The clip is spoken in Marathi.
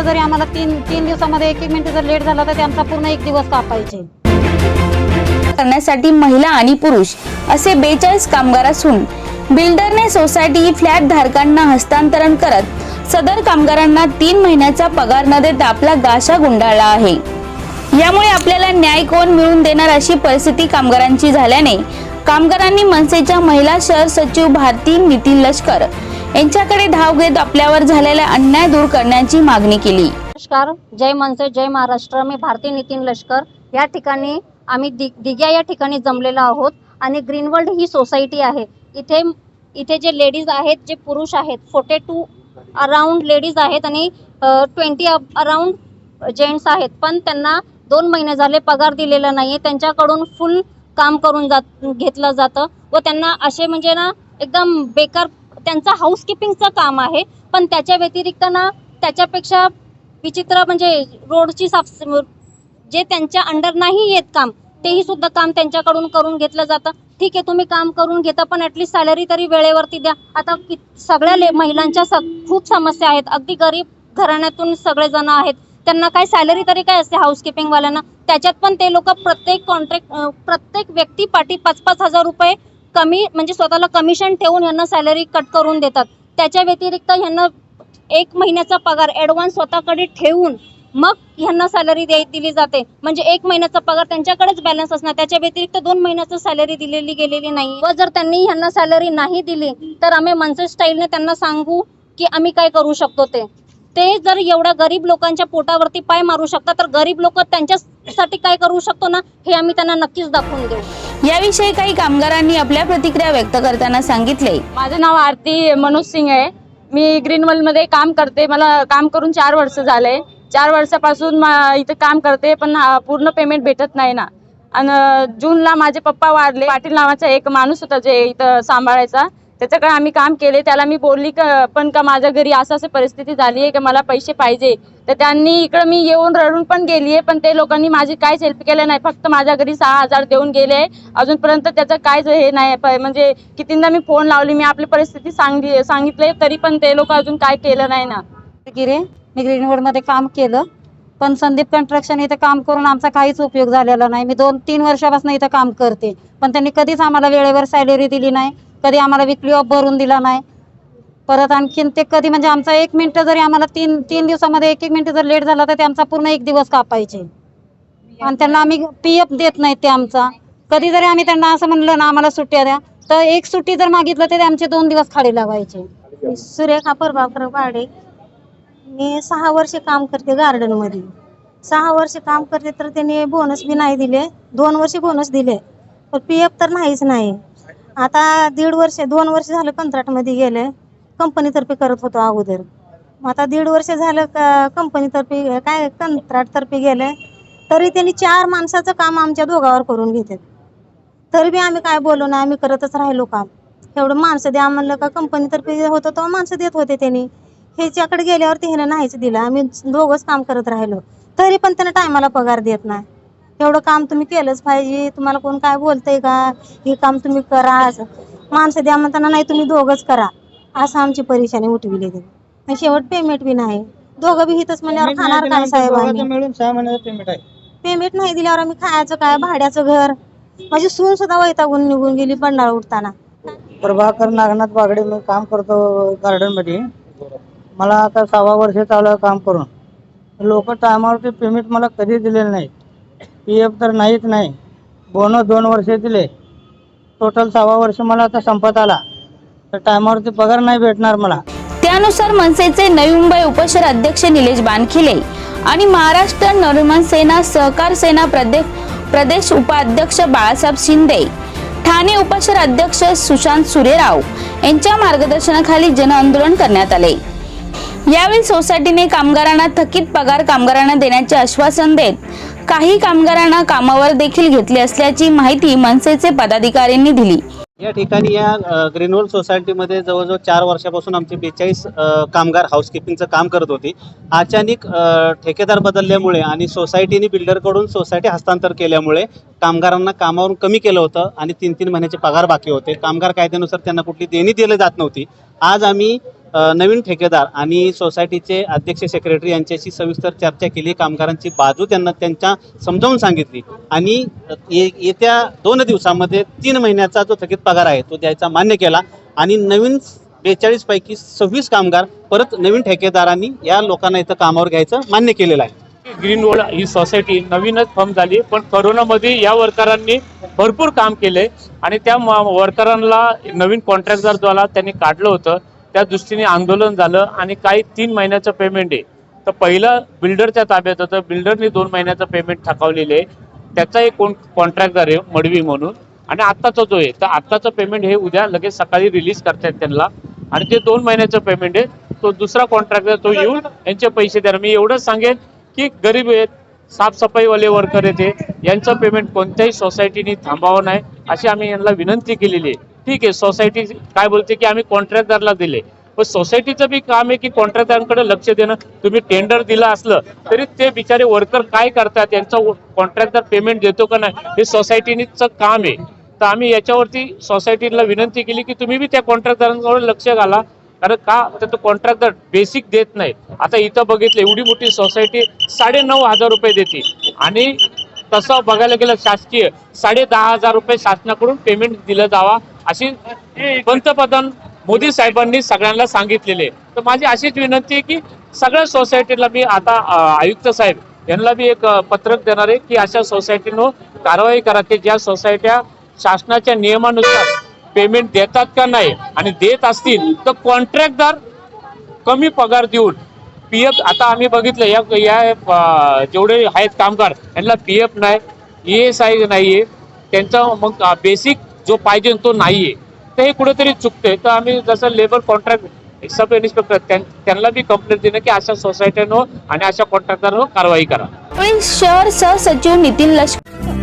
मिनिटं जरी आम्हाला तीन तीन दिवसामध्ये एक एक मिनिटं जर लेट झाला तर ते आमचा पूर्ण एक दिवस कापायचे. करण्यासाठी महिला आणि पुरुष असे बेचाळीस कामगार असून बिल्डरने सोसायटी फ्लॅट धारकांना हस्तांतरण करत सदर कामगारांना तीन महिन्याचा पगार न देता आपला गाशा गुंडाळला आहे. यामुळे आपल्याला न्याय कोण मिळवून देणार अशी परिस्थिती कामगारांची झाल्याने कामगारांनी मनसेच्या महिला शहर सचिव भारती नितीन लष्कर यांच्याकडे धाव घेत आपल्यावर झालेला अन्याय दूर करण्याची मागणी केली. नमस्कार जय मनसे जय महाराष्ट्र. मी भारती नितीन लष्कर. या ठिकाणी आम्ही दि दिघ्या या ठिकाणी जमलेलो आहोत आणि ग्रीनवर्ल्ड ही सोसायटी आहे. इथे इथे जे लेडीज आहेत जे पुरुष आहेत फोर्टी टू अराउंड लेडीज आहेत आणि ट्वेंटी अराउंड जेंट्स आहेत. पण त्यांना दोन महिने झाले पगार दिलेला नाही आहे त्यांच्याकडून फुल काम करून जात घेतलं जातं व त्यांना असे म्हणजे ना एकदम बेकार त्यांचं हाऊसकीपिंगचं काम आहे. पण त्याच्या व्यतिरिक्त ना त्याच्यापेक्षा विचित्र म्हणजे रोडची साफ जे त्यांच्या अंडर नाही येत काम तेही सुद्धा काम त्यांच्याकडून करून घेतलं जातं. ठीक आहे तुम्ही काम करून घेता पण ॲटलीस्ट सॅलरी तरी वेळेवरती द्या. आता सगळ्या ले महिलांच्या स खूप समस्या आहेत. अगदी गरीब घराण्यातून सगळेजण आहेत. त्यांना काय सॅलरी तरी काय असते हाऊसकीपिंगवाल्यांना त्याच्यात पण ते लोक प्रत्येक कॉन्ट्रॅक्ट प्रत्येक व्यक्तीपाठी पाच पाच हजार रुपये कमी म्हणजे स्वतःला कमिशन ठेवून यांना सॅलरी कट करून देतात. त्याच्या व्यतिरिक्त ह्यांना एक महिन्याचा पगार ॲडव्हान्स स्वतःकडे ठेवून मग ह्यांना सॅलरी दे दिली जाते. म्हणजे एक महिन्याचा पगार त्यांच्याकडेच बॅलन्स असणार. त्याच्या व्यतिरिक्त दोन महिन्याचं सॅलरी दिलेली गेलेली नाही. व जर त्यांनी ह्यांना सॅलरी नाही दिली तर आम्ही मनसे स्टाईलने त्यांना सांगू की आम्ही काय करू शकतो ते. ते जर एवढ्या गरीब लोकांच्या पोटावरती पाय मारू शकतात तर गरीब लोक त्यांच्यासाठी काय करू शकतो ना? हे आम्ही त्यांना नक्कीच दाखवून देऊ. याविषयी काही कामगारांनी आपल्या प्रतिक्रिया व्यक्त करताना सांगितले. माझं नाव आरती मनोज सिंग आहे. मी ग्रीनवर्ल्डमध्ये काम करते. मला काम करून चार वर्ष झाले. चार वर्षापासून इथं काम करते पण पूर्ण पेमेंट भेटत नाही ना. आणि जूनला माझे पप्पा वारले. पाटील नावाचा एक माणूस होता जे इथं सांभाळायचा. त्याच्याकडे आम्ही काम केले त्याला मी बोलली का पण का माझ्या घरी असं असं परिस्थिती झाली आहे की मला पैसे पाहिजे. तर त्यांनी इकडं मी येऊन रडून पण गेली आहे पण ते लोकांनी माझी काहीच हेल्प केलं नाही. फक्त माझ्या घरी सहा हजार देऊन गेले. अजूनपर्यंत त्याचं काहीच हे नाही प- म्हणजे कितींदा मी फोन लावली मी आपली परिस्थिती सांगली सांगितले तरी पण ते लोक अजून काय केलं नाही ना. गिरे मी ग्रीनवूडमध्ये काम केलं पण संदीप कन्स्ट्रक्शन इथं काम करून आमचा काहीच उपयोग झालेला नाही. मी दोन तीन वर्षापासून इथं काम करते पण त्यांनी कधीच आम्हाला वेळेवर सॅलरी दिली नाही. कधी आम्हाला विकली ऑफ भरून दिला नाही. परत आणखीन ते कधी म्हणजे आमचा एक मिनटं जरी आम्हाला तीन तीन दिवसामध्ये एक एक मिनटं जर लेट झाला तर ते आमचा पूर्ण एक दिवस कापायचे. आणि त्यांना आम्ही पी एफ देत नाहीत ते आमचा. कधी जरी आम्ही त्यांना असं म्हणलं ना आम्हाला सुट्ट्या द्या तर एक सुट्टी जर मागितलं तर ते आमचे दोन दिवस खाली लावायचे. सुरेखा प्रभाकर पाडे मी सहा वर्षे काम करते गार्डनमध्ये सहा वर्ष काम करते तर त्यांनी बोनस बी नाही दिले. दोन वर्ष बोनस दिले. पण पी एफ तर नाहीच नाही. आता दीड वर्ष दोन वर्ष झालं कंत्राटमध्ये गेले. कंपनीतर्फे करत होतो अगोदर. आता दीड वर्ष झालं क कंपनीतर्फे काय कंत्राटतर्फे गेले. तरी त्यांनी चार माणसाचं काम आमच्या दोघावर करून घेतात तरी बी आम्ही काय बोलू ना आम्ही करतच राहिलो काम. एवढं माणसं द्या म्हणलं का कंपनीतर्फे होतं तेव्हा माणसं देत होते त्यांनी. ह्याच्याकडे गेल्यावरती ह्यानं नाहीच दिलं. आम्ही दोघंच काम करत राहिलो. तरी पण त्यानं टायमाला पगार देत नाही. एवढं काम तुम्ही केलंच पाहिजे. तुम्हाला कोण काय बोलतंय का? हे काम तुम्ही करा असं. माणसं द्या म्हणताना नाही तुम्ही दोघंच करा. असं आमची परेशानी उठविली त्यांनी. आणि शेवट पेमेंट बी नाही. दोघं बी हितच म्हणल्यावर खाणार काय साहेब आम्ही? मिळून सहा महिन्याचं पेमेंट आहे. पेमेंट नाही दिल्यावर आम्ही खायचं काय? भाड्याचं घर. माझी सून सुद्धा वैतागून निघून गेली बंडाळ उठताना प्रभाकर नागनाथ बागडे मी काम करतो गार्डनमध्ये मला आता सहा वर्ष चालू आहे काम करून. लोक टायमावरती पेमेंट मला कधी दिलेलं नाही. पी एफ तर नाहीच नाही. बोनस दोन वर्ष दिले. टोटल सहा वर्ष मला आता संपत आला. तर टायमावरती पगार नाही भेटणार मला. त्यानुसार मनसेचे नवी मुंबई उपशहर अध्यक्ष निलेश बानखिले आणि महाराष्ट्र नवनिर्माण सेना सहकार सेना प्रदेश प्रदेश उपाध्यक्ष बाळासाहेब शिंदे ठाणे उपशहर अध्यक्ष सुशांत सुरेराव यांच्या मार्गदर्शनाखाली जनआंदोलन करण्यात आले. यावेळी सोसायटीने कामगारांना थकीत पगार कामगारांना देण्याचे आश्वासन देत काही कामगारांना कामावर देखील घेतले असल्याची माहिती मनसेचे पदाधिकाऱ्यांनी दिली. या ठिकाणी या ग्रीनवल सोसायटीमध्ये जवळजवळ चार वर्षापासून आमचे बेचाळीस कामगार हाऊसकीपिंगचं काम करत होते. अचानक ठेकेदार बदलल्यामुळे आणि सोसायटीने बिल्डरकडून सोसायटी हस्तांतर केल्यामुळे कामगारांना कामावरून कमी केलं होतं आणि तीन तीन महिन्याचे पगार बाकी होते. कामगार कायद्यानुसार त्यांना कुठली देणी दिली जात नव्हती. आज आम्ही नवीन ठेकेदार आणि सोसायटीचे अध्यक्ष सेक्रेटरी यांच्याशी सविस्तर चर्चा केली. कामगारांची बाजू त्यांना त्यांच्या समजावून सांगितली. आणि ये- येत्या दोन दिवसामध्ये तीन महिन्याचा जो थकीत पगार आहे तो द्यायचा मान्य केला. आणि नवीन बेचाळीस पैकी सव्वीस कामगार परत नवीन ठेकेदारांनी या लोकांना इथं कामावर घ्यायचं मान्य केलेलं आहे. ग्रीन वर्ल्ड ही सोसायटी नवीनच फॉर्म झाली पण करोनामध्ये या वर्करांनी भरपूर काम केले. आणि त्या वर्करांना नवीन कॉन्ट्रॅक्टदार द्वारा त्यांनी काढलं होतं. त्या दृष्टीने आंदोलन झालं आणि काही तीन महिन्याचं पेमेंट आहे. तर पहिलं बिल्डरच्या ताब्यात होतं. बिल्डरने दोन महिन्याचं पेमेंट थकावलेलं आहे. त्याचा एक कोण कॉन्ट्रॅक्टदार आहे मडवी म्हणून. आणि आत्ताचा जो आहे तर आत्ताचं पेमेंट हे उद्या लगेच सकाळी रिलीज करतात त्यांना. आणि ते दोन महिन्याचं पेमेंट आहे. तो दुसरा कॉन्ट्रॅक्टर तो येऊन यांचे पैसे द्या. मी एवढंच सांगेन की गरीब आहेत साफसफाईवाले वर्कर आहेत यांचं पेमेंट कोणत्याही सोसायटीने थांबावं नाही. अशी आम्ही यांना विनंती केलेली आहे. ठीक आहे सोसायटी काय बोलते की आम्ही कॉन्ट्रॅक्टरला दिले. पण सोसायटीचं बी काम आहे की कॉन्ट्रॅक्टरांकडे लक्ष देणं. तुम्ही टेंडर दिलं असलं तरी ते बिचारे वर्कर काय करतात त्यांचं कॉन्ट्रॅक्टर पेमेंट देतो का नाही हे सोसायटीचं काम आहे. तर आम्ही याच्यावरती सोसायटीला विनंती केली की तुम्ही बी त्या कॉन्ट्रॅक्टरांकडे लक्ष घाला. कारण का? तर तो कॉन्ट्रॅक्टर बेसिक देत नाही. आता इथं बघितलं एवढी मोठी सोसायटी साडे नऊ हजार रुपये देते. आणि तसं बघायला गेलं शासकीय साडे दहा हजार रुपये शासनाकडून पेमेंट दिलं जावा. अशी पंतप्रधान मोदी साहेबांनी सगळ्यांना सांगितलेले तर माझी अशीच विनंती आहे की सगळ्या सोसायटीला मी आता आयुक्त साहेब यांना बी एक पत्रक देणार आहे की अशा सोसायटीनं कारवाई करा की ज्या सोसायट्या शासनाच्या नियमानुसार पेमेंट देतात का नाही आणि देत असतील तर कॉन्ट्रॅक्टदार कमी पगार देऊन पी एफ आता आम्ही बघितलं या या जेवढे आहेत कामगार यांना पी एफ नाही ई एस आय नाहीये. त्यांचा मग बेसिक जो पाहिजे तो नाहीये. तर हे कुठेतरी चुकते तर आम्ही जसं लेबर कॉन्ट्रॅक्ट सब इन्स्पेक्टर त्यांना बी कंप्लेंट देणं की अशा सोसायटीनं आणि अशा कॉन्ट्रॅक्टरवर कारवाई करा. शहर सहसचिव नितीन लष्कर